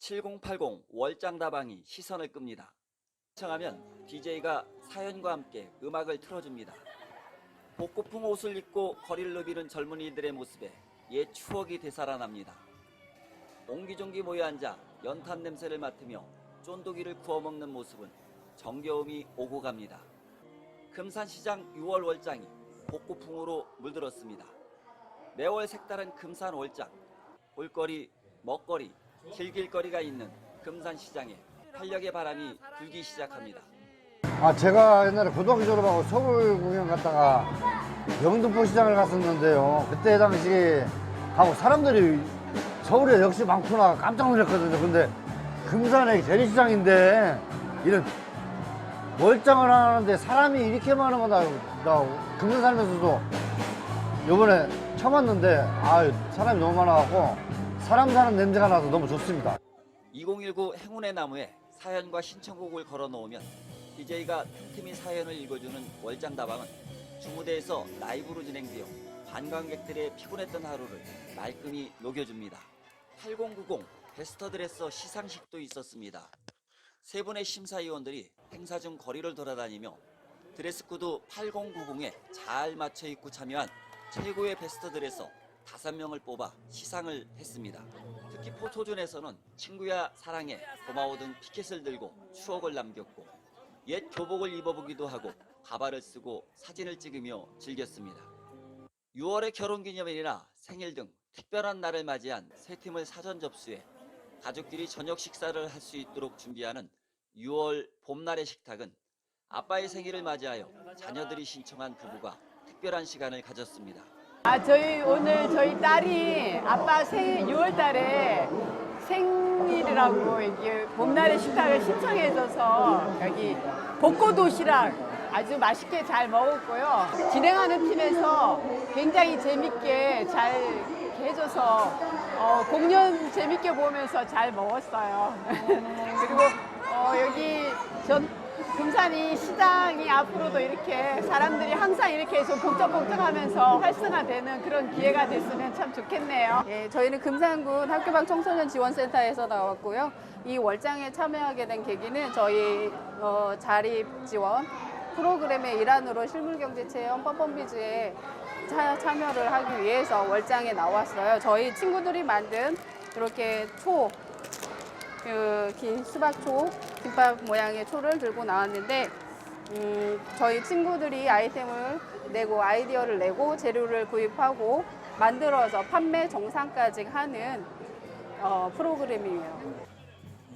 7080 월장다방이 시선을 끕니다. 청하면 DJ가 사연과 함께 음악을 틀어줍니다. 복고풍 옷을 입고 거리를 누비는 젊은이들의 모습에 옛 추억이 되살아납니다. 옹기종기 모여 앉아 연탄 냄새를 맡으며 쫀득이를 구워 먹는 모습은 정겨움이 오고 갑니다. 금산시장 6월 월장이 복고풍으로 물들었습니다. 매월 색다른 금산 월장, 볼거리, 먹거리, 즐길 거리가 있는 금산시장에 활력의 바람이 불기 시작합니다. 아 제가 옛날에 고등학교 졸업하고 서울 구경 갔다가 영등포 시장을 갔었는데요. 그때 당시 가고 사람들이 서울에 역시 많구나 깜짝 놀랐거든요. 근데 금산의 재래시장인데 이런 월장을 하는데 사람이 이렇게 많은 거나 나 금산 살면서도 요번에 처음 왔는데 아 사람이 너무 많아갖고 사람 사는 냄새가 나서 너무 좋습니다. 2019 행운의 나무에 사연과 신청곡을 걸어 놓으면 DJ가 틈틈이 사연을 읽어주는 월장다방은 주무대에서 라이브로 진행되어 관광객들의 피곤했던 하루를 말끔히 녹여줍니다. 8090 베스터 드레서 시상식도 있었습니다. 세 분의 심사위원들이 행사 중 거리를 돌아다니며 드레스코드 8090에 잘 맞춰 입고 참여한 최고의 베스터들에서 다섯 명을 뽑아 시상을 했습니다. 특히 포토존에서는 친구야 사랑해 고마워 등 피켓을 들고 추억을 남겼고 옛 교복을 입어보기도 하고 가발을 쓰고 사진을 찍으며 즐겼습니다. 6월의 결혼기념일이나 생일 등 특별한 날을 맞이한 세 팀을 사전 접수해 가족끼리 저녁 식사를 할 수 있도록 준비하는 6월 봄날의 식탁은 아빠의 생일을 맞이하여 자녀들이 신청한 부부가 특별한 시간을 가졌습니다. 아, 저희 오늘 저희 딸이 아빠 생일 6월 달에 생일이라고 이게 봄날의 식탁을 신청해줘서 여기 벚꽃 도시락 아주 맛있게 잘 먹었고요. 진행하는 팀에서 굉장히 재밌게 잘 해줘서 어, 공연 재밌게 보면서 잘 먹었어요. 그리고 어, 여기 전 금산이 시장이 앞으로도 이렇게 사람들이 항상 이렇게 좀 복적복적하면서 활성화되는 그런 기회가 됐으면 참 좋겠네요. 예, 저희는 금산군 학교방 청소년 지원센터에서 나왔고요. 이 월장에 참여하게 된 계기는 저희 어, 자립 지원 프로그램의 일환으로 실물경제 체험 뻔뻔비즈에 차- 참여를 하기 위해서 월장에 나왔어요. 저희 친구들이 만든 이렇게 초, 그, 긴 수박초, 김밥 모양의 초를 들고 나왔는데, 음, 저희 친구들이 아이템을 내고 아이디어를 내고 재료를 구입하고 만들어서 판매 정상까지 하는 어, 프로그램이에요.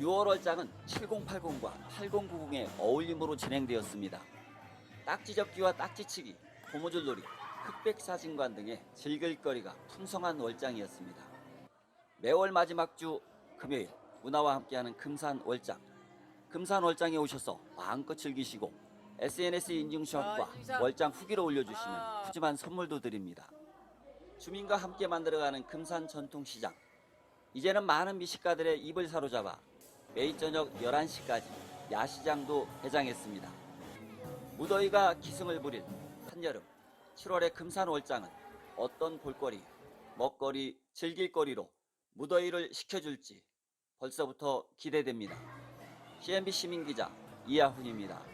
6월 월장은 7080과 8090의 어울림으로 진행되었습니다. 딱지접기와 딱지치기, 고무줄놀이, 흑백 사진관 등의 즐길거리가 풍성한 월장이었습니다. 매월 마지막 주 금요일 문화와 함께하는 금산 월장. 금산 월장에 오셔서 마음껏 즐기시고 SNS 인증샷과 월장 후기를 올려주시면 푸짐한 선물도 드립니다. 주민과 함께 만들어가는 금산 전통시장. 이제는 많은 미식가들의 입을 사로잡아 매일 저녁 11시까지 야시장도 개장했습니다. 무더위가 기승을 부릴 한여름 7월의 금산 월장은 어떤 볼거리, 먹거리, 즐길거리로 무더위를 식혀줄지 벌써부터 기대됩니다. CNB 시민기자 이하훈입니다.